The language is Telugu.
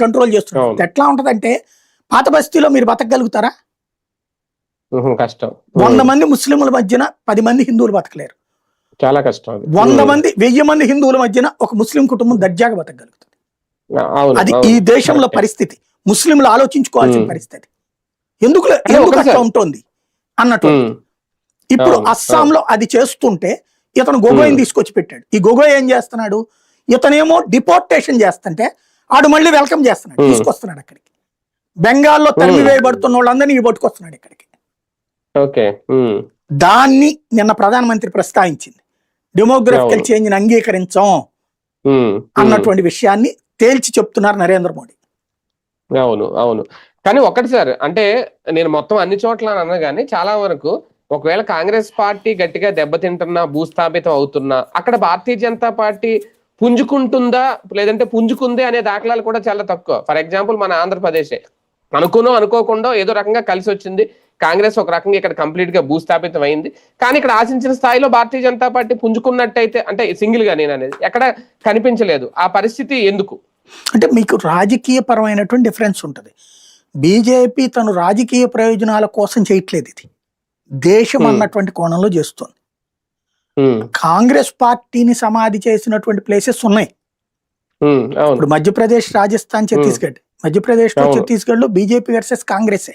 కంట్రోల్ చేస్తున్నారు. ఎట్లా ఉంటదంటే పాత బస్తీలో మీరు బతకగలుగుతారా? కష్టం. వంద మంది ముస్లింల మధ్యన పది మంది హిందువులు బతకలేరు. చాలా కష్టం వంద మంది వెయ్యి మంది హిందువుల మధ్యన ఒక ముస్లిం కుటుంబం దర్జాగా బతకగలుగుతుంది. అది ఈ దేశంలో. పరిస్థితి. ముస్లింలు ఆలోచించుకోవాల్సిన. పరిస్థితి. ఎందుకు ఎందుకు అట్లా. ఉంటుంది? అన్నట్టు. ఇప్పుడు అస్సాంలో అది చేస్తుంటే ఇతను గొగోయిని. తీసుకొచ్చి పెట్టాడు. ఈ గొగోయ్ ఏం చేస్తున్నాడు? ఇతనేమో డిపోర్టేషన్ చేస్తుంటే ఆడు మళ్ళీ వెల్కమ్ చేస్తున్నాడు. తీసుకొస్తున్నాడు అక్కడికి బెంగాల్లో తరిమి. వేయబడుతున్న వాళ్ళందరినీ ఈ పట్టుకొస్తున్నాడు ఇక్కడికి ఓకే దాన్ని నిన్న ప్రధానమంత్రి ప్రస్తావించింది డెమోగ్రఫికల్. చేంజ్ అంగీకరించం ఉమ్, ఉమ్. అన్నటువంటి విషయాన్ని తేల్చి చెప్తున్నారు నరేంద్ర మోడీ అవును అవును కానీ ఒకటి సార్ అంటే నేను మొత్తం అన్ని చోట్ల అని అన్నా కానీ చాలా వరకు ఒకవేళ కాంగ్రెస్ పార్టీ గట్టిగా దెబ్బతింటున్నా భూస్థాపితం అవుతున్నా అక్కడ భారతీయ జనతా పార్టీ పుంజుకుంటుందా? లేదంటే పుంజుకుంది అనే దాఖలాలు కూడా చాలా తక్కువ. ఫర్ ఎగ్జాంపుల్ మన ఆంధ్రప్రదేశే. అనుకునో అనుకోకుండా ఏదో రకంగా కలిసి వచ్చింది కాంగ్రెస్ ఒక రకంగా ఇక్కడ కంప్లీట్గా భూస్థాపితం అయింది కానీ ఇక్కడ ఆశించిన స్థాయిలో భారతీయ జనతా పార్టీ పుంజుకున్నట్టయితే అంటే సింగిల్గా నేను అనేది ఎక్కడ కనిపించలేదు. ఆ పరిస్థితి ఎందుకు? అంటే మీకు రాజకీయ పరమైనటువంటి డిఫరెన్స్ ఉంటుంది. బీజేపీ తను రాజకీయ ప్రయోజనాల కోసం చేయట్లేదు ఇది. దేశం. అన్నటువంటి కోణంలో చేస్తుంది. కాంగ్రెస్ పార్టీని సమాధి చేసినటువంటి ప్లేసెస్ ఉన్నాయి. ఇప్పుడు మధ్యప్రదేశ్ రాజస్థాన్ ఛత్తీస్గఢ్. మధ్యప్రదేశ్లో. ఛత్తీస్గఢ్లో బీజేపీ వర్సెస్ కాంగ్రెస్.